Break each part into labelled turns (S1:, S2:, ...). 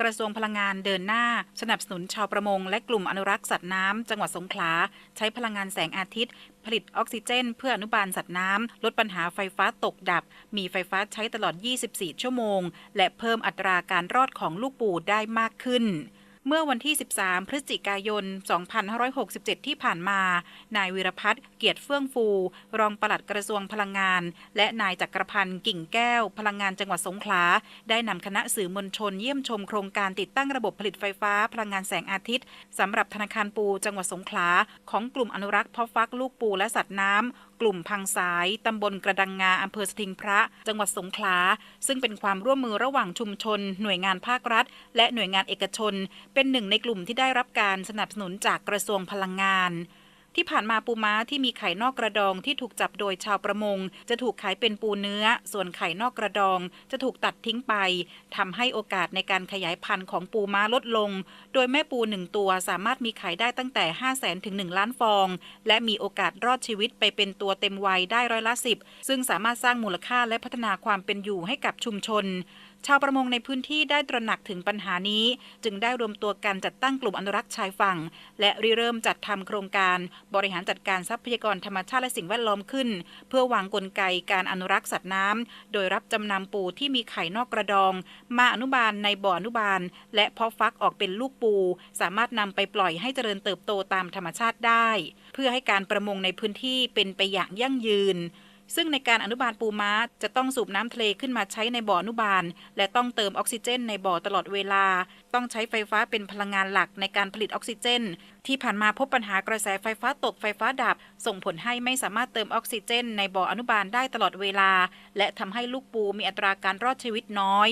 S1: กระทรวงพลังงานเดินหน้า สนับสนุนชาวประมง และกลุ่มอนุรักษ์สัตว์น้ำจังหวัดสงขลา ใช้พลังงานแสงอาทิตย์ ผลิตออกซิเจน เพื่ออนุบาลสัตว์น้ำลดปัญหาไฟฟ้าตกดับ มีไฟฟ้าใช้ตลอด 24 ชั่วโมง และเพิ่มอัตราการรอดของลูกปูได้มากขึ้น เมื่อวันที่ 13 พฤศจิกายน 2567 ที่ผ่านมา นายวิรพัฒน์เกียรติเฟื่องฟู รองปลัดกระทรวงพลังงาน และนายจักรพันธ์กิ่งแก้ว พลังงานจังหวัดสงขลา ได้นำคณะสื่อมวลชนเยี่ยมชมโครงการติดตั้งระบบผลิตไฟฟ้าพลังงานแสงอาทิตย์สำหรับธนาคารปูจังหวัดสงขลาของกลุ่มอนุรักษ์เพาะฟักลูกปูและสัตว์น้ำกลุ่มพังสายตำบลกระดังงาอำเภอสถิงพระ จังหวัดสงขลา ซึ่งเป็นความร่วมมือระหว่างชุมชน หน่วยงานภาครัฐ และหน่วยงานเอกชน เป็นหนึ่งในกลุ่มที่ได้รับการสนับสนุนจากกระทรวงพลังงาน ที่ผ่านมาปูม้าที่มีไข่นอกกระดองที่ถูกจับโดยชาวประมง จะถูกขายเป็นปูเนื้อ ส่วนไข่นอกกระดองจะถูกตัดทิ้งไปทำให้โอกาสในการขยายพันธุ์ของปูม้าลดลง โดยแม่ปูหนึ่งตัวสามารถมีไข่ได้ตั้งแต่ 5 0 0แสนถึง 1 ล้านฟอง และมีโอกาสรอดชีวิตไปเป็นตัวเต็มวัยได้ร้อยละสิบซึ่งสามารถสร้างมูลค่าและพัฒนาความเป็นอยู่ให้กับชุมชน ชาวประมงในพื้นที่ได้ตระหนักถึงปัญหานี้ จึงได้รวมตัวกันจัดตั้งกลุ่มอนุรักษ์ชายฝั่ง และริเริ่มจัดทำโครงการบริหารจัดการทรัพยากรธรรมชาติและสิ่งแวดล้อมขึ้น เพื่อวางกลไกการอนุรักษ์สัตว์น้ำโดยรับจำนำปูที่มีไข่นอกกระดอง มาอนุบาลในบ่ออนุบาล และเพาะฟักออกเป็นลูกปู สามารถนำไปปล่อยให้เจริญเติบโตตามธรรมชาติได้ เพื่อให้การประมงในพื้นที่เป็นไปอย่างยั่งยืน ซึ่งในการอนุบาลปูม้าจะต้องสูบน้ำทะเลขึ้นมาใช้ในบ่ออนุบาล และต้องเติมออกซิเจนในบ่อตลอดเวลา ต้องใช้ไฟฟ้าเป็นพลังงานหลักในการผลิตออกซิเจน ที่ผ่านมาพบปัญหากระแสไฟฟ้าตกไฟฟ้าดับ ส่งผลให้ไม่สามารถเติมออกซิเจน ในบ่ออนุบาลได้ตลอดเวลา และทำให้ลูกปูมีอัตราการรอดชีวิตน้อย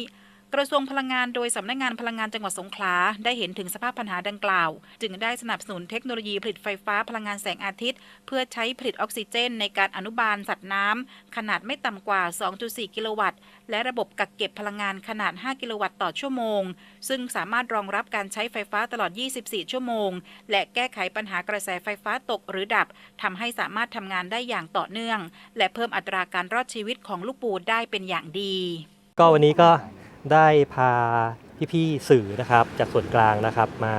S1: กระทรวงพลังงานโดยสำนักงานพลังงานจังหวัดสงขลาได้เห็นถึงสภาพปัญหาดังกล่าว จึงได้สนับสนุนเทคโนโลยีผลิตไฟฟ้าพลังงานแสงอาทิตย์ เพื่อใช้ผลิตออกซิเจน ในการอนุบาลสัตว์น้ำขนาดไม่ต่ำกว่า 2.4 กิโลวัตต์ และระบบกักเก็บพลังงานขนาด 5 กิโลวัตต์ต่อชั่วโมง ซึ่งสามารถรองรับการใช้ไฟฟ้าตลอด 24 ชั่วโมง และแก้ไขปัญหากระแสไฟฟ้าตกหรือดับทำให้สามารถทำงานได้อย่างต่อเนื่อง และเพิ่มอัตราการรอดชีวิตของลูกปูได้เป็นอย่างดี
S2: ก็วันนี้ก็ ได้พาพี่ๆสื่อนะครับจากส่วนกลางนะครับมา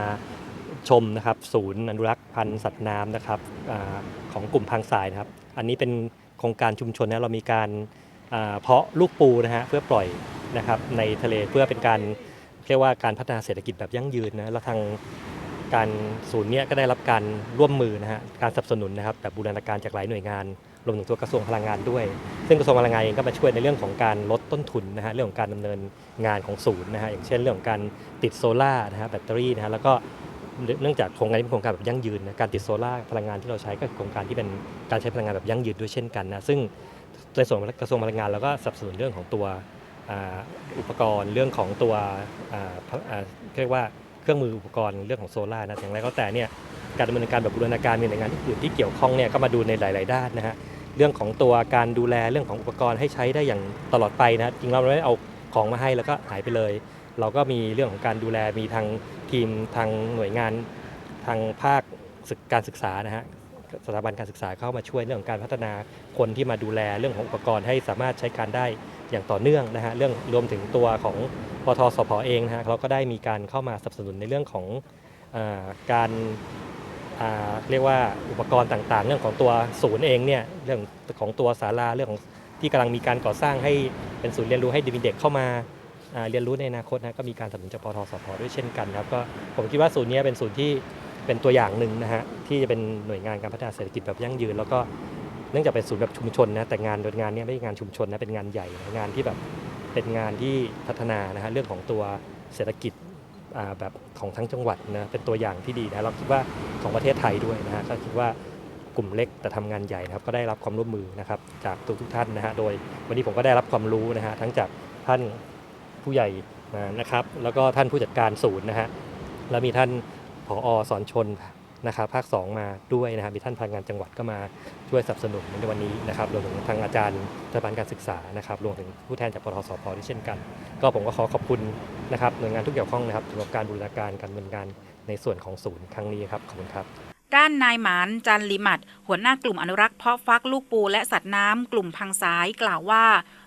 S2: ชมนะครับศูนย์อนุรักษ์พันธุ์สัตว์น้ำนะครับอาของกลุ่มพังสายนะครับ อันนี้เป็นโครงการชุมชนนะเรามีการอ่าเพาะลูกปูนะฮะเพื่อปล่อยนะครับในทะเลเพื่อเป็นการเรียกว่าการพัฒนาเศรษฐกิจแบบยั่งยืนนะแล้วทางการศูนย์เนี้ยก็ได้รับการร่วมมือนะฮะการสนับสนุนนะครับแบบบูรณาการจากหลายหน่วยงาน รวมถึงตัวกระทรวงพลังงานด้วย ซึ่งกระทรวงพลังงานเองก็มาช่วยในเรื่องของการลดต้นทุนนะฮะเรื่องของการดำเนินงานของศูนย์นะฮะอย่างเช่นเรื่องของการติดโซล่าร์นะฮะแบตเตอรี่นะฮะแล้วก็เนื่องจากโครงการนี้เป็นโครงการแบบยั่งยืนนะการติดโซล่าร์พลังงานที่เราใช้ก็คือโครงการที่เป็นการใช้พลังงานแบบยั่งยืนด้วยเช่นกันนะซึ่งในส่วนของกระทรวงพลังงานเราก็สนับสนุนเรื่องของตัวอุปกรณ์เรื่องของตัวเรียกว่าเครื่องมืออุปกรณ์เรื่องของโซล่าร์นะอย่างไรก็แต่เนี่ยการดำเนินการแบบบูรณาการมีหน่วยงานอื่นที่เกี่ยวข้องเนี่ยก็มาดูในหลาย ๆ ด้านนะฮะ เรื่องของตัวการดูแลเรื่องของอุปกรณ์ให้ใช้ได้อย่างตลอดไปนะจริงเราไม่ได้เอาของมาให้แล้วก็หายไปเลย เราก็มีเรื่องของการดูแลมีทางทีมทางหน่วยงานทางภาคกการศึกษานะฮะสถาบันการศึกษาเข้ามาช่วยเรื่องของการพัฒนาคนที่มาดูแลเรื่องของอุปกรณ์ให้สามารถใช้การได้อย่างต่อเนื่องนะฮะเรื่องรวมถึงตัวของปทสพอเองนะฮะเราก็ได้มีการเข้ามาสนับสนุนในเรื่องของอการ เรียกว่าอุปกรณ์ต่างๆ เรื่องของตัวศูนย์เองเนี่ยเรื่องของตัวศาลาเรื่องของที่กำลังมีการก่อสร้างให้เป็นศูนย์เรียนรู้ให้เด็กเข้ามาเรียนรู้ในอนาคตนะก็มีการสนับสนุนจากปทสพด้วยเช่นกันครับก็ผมคิดว่าศูนย์นี้เป็นศูนย์ที่เป็นตัวอย่างหนึ่งนะฮะที่จะเป็นหน่วยงานการพัฒนาเศรษฐกิจแบบยั่งยืน แล้วก็เนื่องจากเป็นศูนย์แบบชุมชนนะแต่งานโดยงานนี้ไม่ใช่งานชุมชนนะเป็นงานใหญ่งานที่แบบเป็นงานที่พัฒนานะฮะเรื่องของตัวเศรษฐกิจ แบบของทั้งจังหวัดนะเป็นตัวอย่างที่ดีนะเราคิดว่าของประเทศไทยด้วยนะฮะก็คิดว่ากลุ่มเล็กแต่ทำงานใหญ่นะครับก็ได้รับความร่วมมือนะครับจากทุกทุกท่านนะฮะโดยวันนี้ผมก็ได้รับความรู้นะฮะทั้งจากท่านผู้ใหญ่นะครับ แล้วก็ท่านผู้จัดการศูนย์นะฮะแล้วมีท่านผอสอนชน นะครับภาค 2 มาด้วยนะครับมีท่านพลังงานจังหวัดก็มาช่วยสนับสนุนในวันนี้นะครับรวมถึงทางอาจารย์สถาบันการศึกษานะครับรวมถึงผู้แทนจากปทสพด้วยเช่นกัน ก็ผมก็ขอขอบคุณนะครับหน่วยงานทุกเกี่ยวข้องนะครับสำหรับการบูรณาการการดำเนินงานในส่วนของศูนย์ครั้งนี้ครับขอบคุณครับ
S1: ด้านนายหมานจันลิมัด หัวหน้ากลุ่มอนุรักษ์เพาะฟักลูกปูและสัตว์น้ำกลุ่มพังสายกล่าวว่า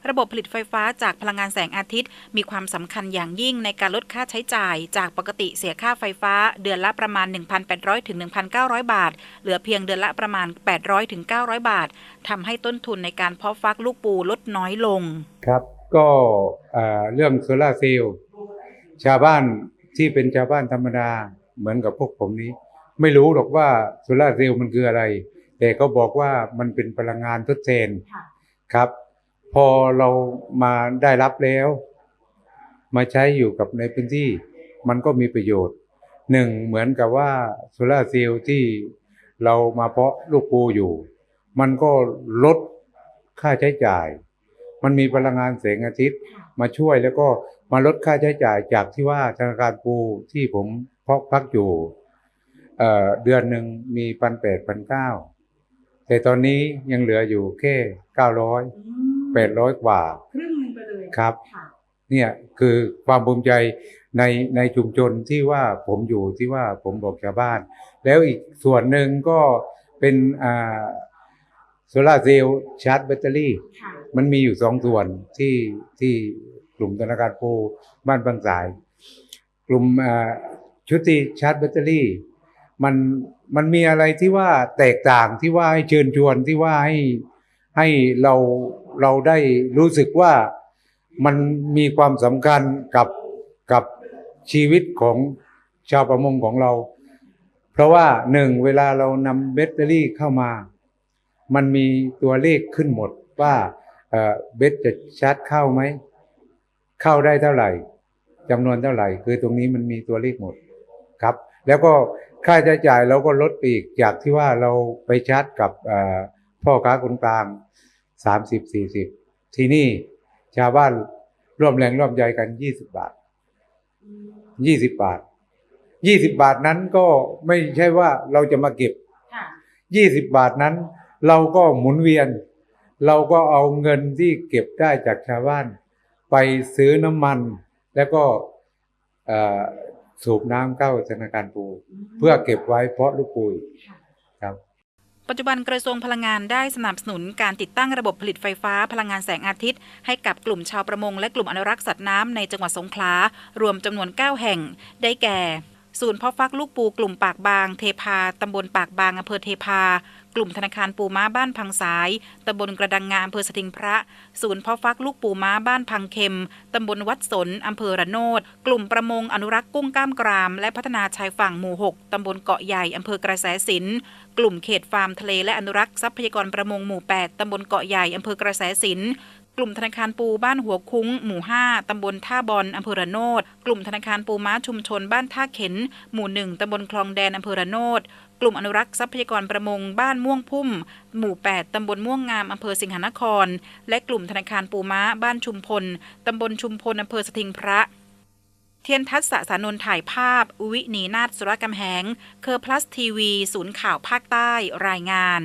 S1: ระบบผลิตไฟฟ้าจากพลังงานแสงอาทิตย์ มีความสำคัญอย่างยิ่งในการลดค่าใช้จ่าย จากปกติเสียค่าไฟฟ้าเดือนละประมาณ 1,800ถึง1,900 บาท เหลือเพียงเดือนละประมาณ 800ถึง900 บาททำให้ต้นทุนในการเพาะฟักลูกปูลดน้อยลง
S3: ครับก็เอ่อเรื่องโซลาเซลล์ชาวบ้านที่เป็นชาวบ้านธรรมดาเหมือนกับพวกผมนี้ ไม่รู้หรอกว่าโซลาร์เซลล์มันคืออะไร แต่เขาบอกว่ามันเป็นพลังงานทดแทนครับ พอเรามาได้รับแล้ว มาใช้อยู่กับในพื้นที่ มันก็มีประโยชน์หนึ่งเหมือนกับว่าโซลาร์เซลล์ที่เรามาเพาะลูกปูอยู่ มันก็ลดค่าใช้จ่าย มันมีพลังงานแสงอาทิตย์มาช่วยแล้วก็มาลดค่าใช้จ่ายจากที่ว่าธนาคารปูที่ผมเพาะพักอยู่ เอ่อเดือนหนึ่งมีพันแปดพันเก้าแต่ตอนนี้ยังเหลืออยู่แค่เก้าร้อยแปดร้อยกว่า
S4: ครึ่งหนึงไปเลย
S3: ครับ
S4: ค่ะ
S3: เนี่ยคือความภูมิใจในในชุมชนที่ว่าผมอยู่ที่ว่าผมบอกชาวบ้าน แล้วอีกส่วนหนึ่งก็เป็นอ่าโซลาร์เซลล์ชาร์จแบตเตอรี่
S4: ค่ะ
S3: มันมีอยู่สองส่วนที่ที่กลุ่มธนาคารปูบ้านบางสาย กลุ่มอ่าชุดที่ชาร์จแบตเตอรี่ มันมันมีอะไรที่ว่าแตกต่างที่ว่าให้เชิญชวนที่ว่าให้ให้เราเราได้รู้สึกว่ามันมีความสำคัญกับกับชีวิตของชาวประมงของเรา เพราะว่าหนึ่งเวลาเรานำแบตเตอรี่เข้ามา มันมีตัวเลขขึ้นหมดว่าเบสจะชาร์จเข้าไหม เข้าได้เท่าไหร่จำนวนเท่าไหร่ คือตรงนี้มันมีตัวเลขหมดครับ แล้วก็ ค่าใช้จ่ายเราก็ลดไปอีกจากที่ว่าเราไปชาร์จกับเอ่อพ่อค้าคนกลางสามสิบสี่สิบที่นี่ชาวบ้านร่วมแรงร่วมใจกันยี่สิบบาทยี่สิบบาทยี่สิบบาทนั้นก็ไม่ใช่ว่าเราจะมาเก็บ
S4: ค่ะ
S3: ยี่สิบบาทนั้น เราก็หมุนเวียน เราก็เอาเงินที่เก็บได้จากชาวบ้าน ไปซื้อน้ำมันแล้วก็เอ่อ สูบน้ำเข้าธนาคารปู เพื่อเก็บไว้เพาะลูกปูอีกครับ
S1: ปัจจุบันกระทรวงพลังงานได้สนับสนุนการติดตั้งระบบผลิตไฟฟ้าพลังงานแสงอาทิตย์ ให้กับกลุ่มชาวประมงและกลุ่มอนุรักษ์สัตว์น้ำในจังหวัดสงขลารวมจำนวน 9 แห่ง ได้แก่ ศูนย์เพาะฟักลูกปูกลุ่มปากบาง เทพาตำบลปากบางอำเภอเทพา กลุ่มธนาคารปูม้าบ้านพังสายตำบลกระดังงาอำเภอสถิงพระ ศูนย์เพาะฟักลูกปูม้าบ้านพังเข็มตำบลวัดสนอำเภอระโนด กลุ่มประมงอนุรักษ์กุ้งก้ามกราม และพัฒนาชายฝั่งหมู่ 6 ตำบลเกาะใหญ่อำเภอกระแสสิน กลุ่มเขตฟาร์มทะเลและอนุรักษ์ทรัพยากรประมงหมู่ 8 ตำบลเกาะใหญ่อำเภอกระแสสิน กลุ่มธนาคารปูบ้านหัวคุ้ง หมู่ 5 ตำบลท่าบอนอำเภอระโนด กลุ่มธนาคารปูม้าชุมชนบ้านท่าเข็น หมู่ 1 ตำบลคลองแดนอำเภอระโนด กลุ่มอนุรักษ์ทรัพยากรประมงบ้านม่วงพุ่ม หมู่ 8 ตำบลม่วงงามอำเภอสิงหนคร และกลุ่มธนาคารปูม้าบ้านชุมพล ตำบลชุมพลอำเภอสถิงพระเทียนทัศน์สานนท์ถ่ายภาพ วินีนาฏสุรกำแหง เคอร์พลัสทีวี ศูนย์ข่าวภาคใต้รายงาน